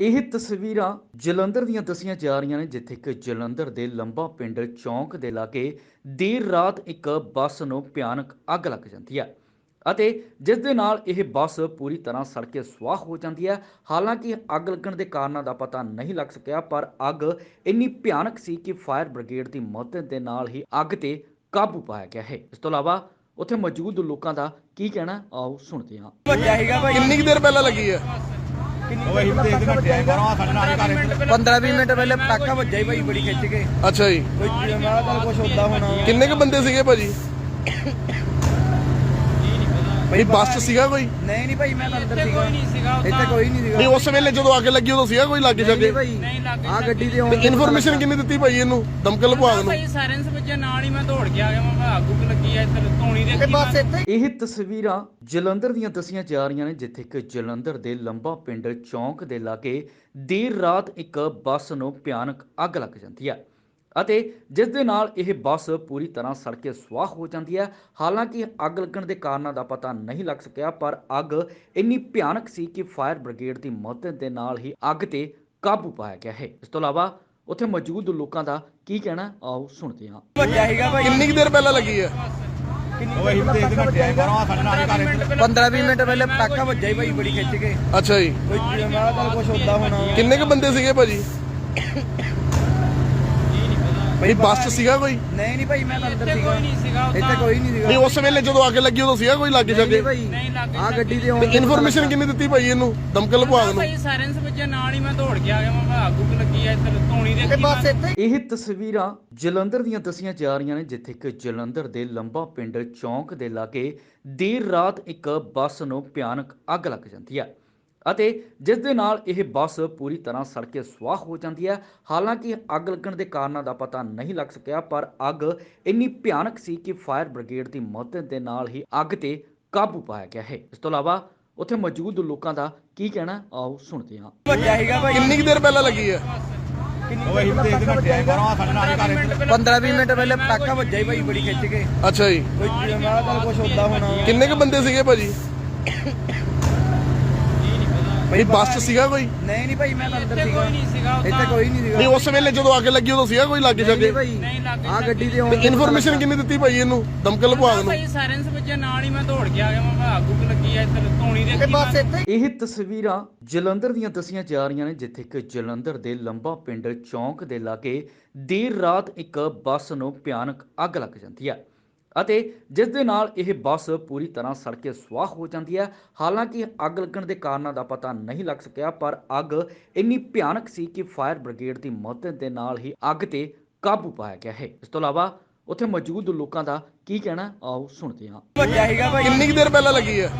ਇਹ ਤਸਵੀਰਾਂ ਜਲੰਧਰ ਦੀਆਂ ਦੱਸੀਆਂ ਜਾ ਰਹੀਆਂ ਨੇ ਜਿੱਥੇ ਕਿ ਜਲੰਧਰ ਦੇ ਲੰਬਾ ਪਿੰਡ ਚੌਂਕ ਦੇ ਲਾਗੇ ਦੇਰ ਰਾਤ ਇੱਕ ਬੱਸ ਨੂੰ ਭਿਆਨਕ ਅੱਗ ਲੱਗ ਜਾਂਦੀ ਹੈ ਅਤੇ ਜਿਸ ਦੇ ਨਾਲ ਇਹ ਬੱਸ ਪੂਰੀ ਤਰ੍ਹਾਂ ਸੜ ਕੇ ਸੁਆਹ ਹੋ ਜਾਂਦੀ ਹੈ। ਹਾਲਾਂਕਿ ਅੱਗ ਲੱਗਣ ਦੇ ਕਾਰਨਾਂ ਦਾ ਪਤਾ ਨਹੀਂ ਲੱਗ ਸਕਿਆ ਪਰ ਅੱਗ ਇੰਨੀ ਭਿਆਨਕ ਸੀ ਕਿ ਫਾਇਰ ਬ੍ਰਿਗੇਡ ਦੀ ਮਦਦ ਦੇ ਨਾਲ ਹੀ ਅੱਗ ਤੇ ਕਾਬੂ ਪਾਇਆ ਗਿਆ ਹੈ। ਇਸ ਤੋਂ ਇਲਾਵਾ ਉੱਥੇ ਮੌਜੂਦ ਲੋਕਾਂ ਦਾ ਕੀ ਕਹਿਣਾ ਆਓ ਸੁਣਦੇ ਹਾਂ। ਕਿੰਨੀ ਕੁ ਦੇਰ ਪਹਿਲਾਂ ਲੱਗੀ ਹੈ? ਉਹ ਅਸੀਂ ਦੇਖਦੇ ਘੰਟੇ ਆਏ ਬਾਹਰੋਂ ਸਾਡੇ ਨਾਲ ਹੀ ਘਰ 15 20 ਮਿੰਟ ਪਹਿਲੇ ਪਟਾਕਾ ਵੱਜਿਆ ਹੀ ਭਾਈ ਬੜੀ ਖਿੱਚ ਕੇ। ਅੱਛਾ ਜੀ। ਕੋਈ ਮੈਂ ਤਾਂ ਕੁਝ ਹੁੰਦਾ ਹੋਣਾ। ਕਿੰਨੇ ਕੁ ਬੰਦੇ ਸੀਗੇ ਭਾਜੀ? ਭਾਈ ਬੱਸ 'ਚ ਸੀਗਾ ਕੋਈ? ਨਹੀਂ ਨਹੀਂ ਭਾਈ ਮੈਂ ਤਾਂ ਅੰਦਰ ਸੀਗਾ। ਇੱਥੇ ਕੋਈ ਨਹੀਂ ਸੀਗਾ। ਨਹੀਂ ਉਸ ਵੇਲੇ ਜਦੋਂ ਅੱਗ ਲੱਗੀ ਉਦੋਂ ਸੀਗਾ ਕੋਈ ਲੱਗੇ ਨਹੀਂ ਜਾਗੇ ਭਾਈ ਆ ਗੱਡੀ ਤੇ ਆਉਣ ਇਨਫੋਰਮੇਸ਼ਨ ਕਿੰਨੀ ਦਿੱਤੀ ਭਾਈ ਇਹਨੂੰ? ਦਮਕਲ ਵਿਭਾਗ ਨੂੰ ਭਾਈ ਸਾਇਰਨਸ ਵੱਜੇ ਨਾਲ ਹੀ ਮੈਂ ਦੌੜ ਕੇ ਆ ਗਿਆ ਮੈਂ ਅੱਗ ਲੱਗੀ ਆ ਇੱਧਰ ਧੌਣੀ ਦੇ ਅੱਗੇ ਬਸ ਇੱਥੇ ਇਹ ਤਸਵੀਰਾਂ ਜਲੰਧਰ ਦੀਆਂ ਦੱਸੀਆਂ ਜਾ ਰਹੀਆਂ ਨੇ ਜਿੱਥੇ ਕਿ ਜਲੰਧਰ ਦੇ ਲੰਬਾ ਪਿੰਡ ਚੌਂਕ ਦੇ ਲਾਗੇ ਦੇਰ ਰਾਤ ਇੱਕ ਬੱਸ ਨੂੰ ਭਿਆਨਕ ਅੱਗ ਲੱਗ ਜਾਂਦੀ ਹੈ ਅਤੇ ਜਿਸ ਦੇ ਨਾਲ ਇਹ ਬੱਸ ਪੂਰੀ ਤਰ੍ਹਾਂ ਸੜ ਕੇ ਸੁਆਹ ਹੋ ਜਾਂਦੀ ਹੈ। ਹਾਲਾਂਕਿ ਅੱਗ ਲੱਗਣ ਦੇ ਕਾਰਨਾਂ ਦਾ ਪਤਾ ਨਹੀਂ ਲੱਗ ਸਕਿਆ ਪਰ ਅੱਗ ਇੰਨੀ ਭਿਆਨਕ ਸੀ ਕਿ ਫਾਇਰ ਬ੍ਰਿਗੇਡ ਦੀ ਮਦਦ ਦੇ ਨਾਲ ਹੀ ਅੱਗ ਤੇ ਕਾਬੂ ਪਾਇਆ ਗਿਆ ਹੈ। ਇਸ ਤੋਂ ਇਲਾਵਾ ਉੱਥੇ ਮੌਜੂਦ ਲੋਕਾਂ ਦਾ ਕੀ ਕਹਿਣਾ ਆਓ ਸੁਣਦੇ ਹਾਂ। ਕਿੰਨੀ ਕੁ ਦੇਰ ਪਹਿਲਾਂ ਲੱਗੀ ਹੈ ਉਹ ਅਸੀਂ ਦੇਖਦੇ ਘੰਟੇ ਆਏ ਬਾਹਰੋਂ ਸਾਡੇ ਨਾਲ ਹੀ ਘਰ 15 20 ਮਿੰਟ ਪਹਿਲੇ ਪਟਾਕਾ ਵੱਜਿਆ ਹੀ ਭਾਈ ਬੜੀ ਖਿੱਚ ਕੇ। ਅੱਛਾ ਜੀ। ਕੋਈ ਮੈਂ ਤਾਂ ਕੁਝ ਹੁੰਦਾ ਹੋਣਾ। ਕਿੰਨੇ ਕੁ ਬੰਦੇ ਸੀਗੇ ਭਾਜੀ? ਭਾਈ ਬੱਸ 'ਚ ਸੀਗਾ ਕੋਈ? ਨਹੀਂ ਨਹੀਂ ਭਾਈ ਮੈਂ ਤਾਂ ਅੰਦਰ ਸੀਗਾ ਕੋਈ ਨਹੀਂ ਸੀਗਾ ਇੱਥੇ ਕੋਈ ਨਹੀਂ ਸੀਗਾ। ਨਹੀਂ ਉਸ ਵੇਲੇ ਜਦੋਂ ਅੱਗ ਲੱਗੀ ਉਦੋਂ ਸੀਗਾ ਕੋਈ ਲੱਗੇ ਨਹੀਂ ਜਾਗੇ ਭਾਈ। ਨਹੀਂ ਲੱਗੇ ਆ ਗੱਡੀ ਤੇ ਆਉਣ ਇਨਫੋਰਮੇਸ਼ਨ ਕਿੰਨੀ ਦਿੱਤੀ ਭਾਈ ਇਹਨੂੰ? ਦਮਕਲ ਵਿਭਾਗ ਨੂੰ ਭਾਈ ਸਾਇਰਨਸ ਵੱਜੇ ਨਾਲ ਹੀ ਮੈਂ ਦੌੜ ਕੇ ਆ ਗਿਆ ਮੈਂ ਅੱਗ ਉੱਗ ਲੱਗੀ ਆ ਇੱਧਰ ਧੌਣੀ ਦੇ ਅੱਗੇ ਬਸ ਇੱਥੇ ਇਹ ਤਸਵੀਰਾਂ ਜਲੰਧਰ ਦੀਆਂ ਦੱਸੀਆਂ ਜਾ ਰਹੀਆਂ ਨੇ ਜਿੱਥੇ ਕਿ ਜਲੰਧਰ ਦੇ ਲੰਬਾ ਪਿੰਡ ਚੌਂਕ ਦੇ ਲਾਗੇ ਦੇਰ ਰਾਤ ਇੱਕ ਬੱਸ ਨੂੰ ਭਿਆਨਕ ਅੱਗ ਲੱਗ ਜਾਂਦੀ ਹੈ ਅਤੇ ਜਿਸ ਦੇ ਨਾਲ ਇਹ ਬੱਸ ਪੂਰੀ ਤਰ੍ਹਾਂ ਸੜ ਕੇ ਸੁਆਹ ਹੋ ਜਾਂਦੀ ਹੈ। ਹਾਲਾਂਕਿ ਅੱਗ ਲੱਗਣ ਦੇ ਕਾਰਨਾਂ ਦਾ ਪਤਾ ਨਹੀਂ ਲੱਗ ਸਕਿਆ ਪਰ ਅੱਗ ਇੰਨੀ ਭਿਆਨਕ ਸੀ ਕਿ ਫਾਇਰ ਬ੍ਰਿਗੇਡ ਦੀ ਮਦਦ ਦੇ ਨਾਲ ਹੀ ਅੱਗ ਤੇ ਕਾਬੂ ਪਾਇਆ ਗਿਆ ਹੈ। ਇਸ ਤੋਂ ਇਲਾਵਾ ਉੱਥੇ ਮੌਜੂਦ ਲੋਕਾਂ ਦਾ ਕੀ ਕਹਿਣਾ ਆਓ ਸੁਣਦੇ ਹਾਂ। ਵੱਜਿਆ ਸੀਗਾ ਭਾਈ। ਕਿੰਨੀ ਕੁ ਦੇਰ ਪਹਿਲਾਂ ਲੱਗੀ ਹੈ ਉਹ ਅਸੀਂ ਦੇਖਦੇ ਘੰਟੇ ਆਏ ਬਾਹਰੋਂ ਸਾਡੇ ਨਾਲ ਹੀ ਘਰ 15 20 ਮਿੰਟ ਪਹਿਲੇ ਪਟਾਕਾ ਵੱਜਿਆ ਹੀ ਭਾਈ ਬੜੀ ਖਿੱਚ ਕੇ। ਅੱਛਾ ਜੀ। ਕੋਈ ਮੈਂ ਤਾਂ ਕੁਝ ਹੁੰਦਾ ਹੋਣਾ। ਕਿੰਨੇ ਕੁ ਬੰਦੇ ਸੀਗੇ ਭਾਜੀ? ਭਾਈ ਬੱਸ 'ਚ ਸੀਗਾ ਕੋਈ? ਨਹੀਂ ਨਹੀਂ ਭਾਈ ਮੈਂ ਤਾਂ ਅੰਦਰ ਇੱਥੇ ਸੀਗਾ। ਕੋਈ ਨਹੀਂ ਸੀਗਾ ਇੱਥੇ ਕੋਈ ਨਹੀਂ ਸੀਗਾ। ਨਹੀਂ ਉਸ ਵੇਲੇ ਜਦੋਂ ਅੱਗ ਲੱਗੀ ਉਦੋਂ ਸੀਗਾ ਕੋਈ ਲੱਗੇ ਨਹੀਂ ਜਾਗੇ ਭਾਈ। ਨਹੀਂ ਲੱਗੇ ਆ ਗੱਡੀ ਤੇ ਆਉਣ ਇਨਫੋਰਮੇਸ਼ਨ ਕਿੰਨੀ ਦਿੱਤੀ ਭਾਈ ਇਹਨੂੰ? ਦਮਕਲ ਵਿਭਾਗ ਨੂੰ ਭਾਈ ਸਾਇਰਨਸ ਵੱਜੇ ਨਾਲ ਹੀ ਮੈਂ ਦੌੜ ਕੇ ਆ ਗਿਆ ਮੈਂ ਅੱਗ ਉੱਗ ਲੱਗੀ ਆ ਇੱਧਰ ਧੌਣੀ ਦੇ ਅੱਗੇ ਬਸ ਇੱਥੇ ਇਹ ਤਸਵੀਰਾਂ ਜਲੰਧਰ ਦੀਆਂ ਦੱਸੀਆਂ ਜਾ ਰਹੀਆਂ ਨੇ ਜਿੱਥੇ ਕਿ ਜਲੰਧਰ ਦੇ ਲੰਬਾ ਪਿੰਡ ਚੌਂਕ ਦੇ ਲਾਗੇ ਦੇਰ ਰਾਤ ਇੱਕ ਬੱਸ ਨੂੰ ਭਿਆਨਕ ਅੱਗ ਲੱਗ ਜਾਂਦੀ ਹੈ ਅਤੇ ਜਿਸ ਦੇ ਨਾਲ ਇਹ ਬੱਸ ਪੂਰੀ ਤਰ੍ਹਾਂ ਸੜ ਕੇ ਸੁਆਹ ਹੋ ਜਾਂਦੀ ਹੈ। ਹਾਲਾਂਕਿ ਅੱਗ ਲੱਗਣ ਦੇ ਕਾਰਨਾਂ ਦਾ ਪਤਾ ਨਹੀਂ ਲੱਗ ਸਕਿਆ ਪਰ ਅੱਗ ਇੰਨੀ ਭਿਆਨਕ ਸੀ ਕਿ ਫਾਇਰ ਬ੍ਰਿਗੇਡ ਦੀ ਮਦਦ ਦੇ ਨਾਲ ਹੀ ਅੱਗ ਤੇ ਕਾਬੂ ਪਾਇਆ ਗਿਆ ਹੈ। ਇਸ ਤੋਂ ਇਲਾਵਾ ਉੱਥੇ ਮੌਜੂਦ ਲੋਕਾਂ ਦਾ ਕੀ ਕਹਿਣਾ ਆਓ ਸੁਣਦੇ ਹਾਂ। ਵੱਜਿਆ ਸੀਗਾ ਭਾਈ। ਕਿੰਨੀ ਕੁ ਦੇਰ ਪਹਿਲਾਂ ਲੱਗੀ ਹੈ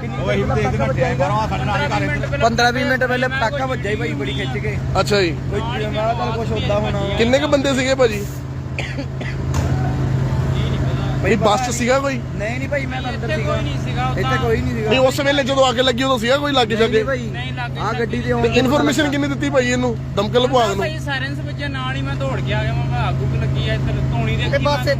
ਉਹ ਅਸੀਂ ਦੇਖਦੇ ਘੰਟੇ ਆਏ ਬਾਹਰੋਂ ਸਾਡੇ ਨਾਲ ਹੀ ਘਰ 15 20 ਮਿੰਟ ਪਹਿਲੇ ਪਟਾਕਾ ਵੱਜਿਆ ਹੀ ਭਾਈ ਬੜੀ ਖਿੱਚ ਕੇ। ਅੱਛਾ ਜੀ। ਕੋਈ ਮੈਂ ਤਾਂ ਕੁਝ ਹੁੰਦਾ ਹੋਣਾ। ਕਿੰਨੇ ਕੁ ਬੰਦੇ ਸੀਗੇ ਭਾਜੀ? ਭਾਈ ਬੱਸ 'ਚ ਸੀਗਾ ਕੋਈ? ਨਹੀਂ ਨਹੀਂ ਭਾਈ ਮੈਂ ਤਾਂ ਅੰਦਰ ਇੱਥੇ ਸੀਗਾ। ਕੋਈ ਨਹੀਂ ਸੀਗਾ ਇੱਥੇ ਕੋਈ ਨਹੀਂ ਸੀਗਾ। ਨਹੀਂ ਉਸ ਵੇਲੇ ਜਦੋਂ ਅੱਗ ਲੱਗੀ ਉਦੋਂ ਸੀਗਾ ਕੋਈ ਲੱਗੇ ਨਹੀਂ ਜਾਗੇ ਭਾਈ। ਨਹੀਂ ਲੱਗੇ ਆ ਗੱਡੀ ਤੇ ਆਉਣ ਇਨਫੋਰਮੇਸ਼ਨ ਕਿੰਨੀ ਦਿੱਤੀ ਭਾਈ ਇਹਨੂੰ? ਦਮਕਲ ਵਿਭਾਗ ਨੂੰ ਭਾਈ ਸਾਇਰਨਸ ਵੱਜੇ ਨਾਲ ਹੀ ਮੈਂ ਦੌੜ ਕੇ ਆ ਗਿਆ ਮੈਂ ਉੱਗ ਲੱਗੀ ਆ ਇੱਧਰ ਧੌਣੀ ਦੇ ਅੱਗੇ ਬਸ ਇੱਥੇ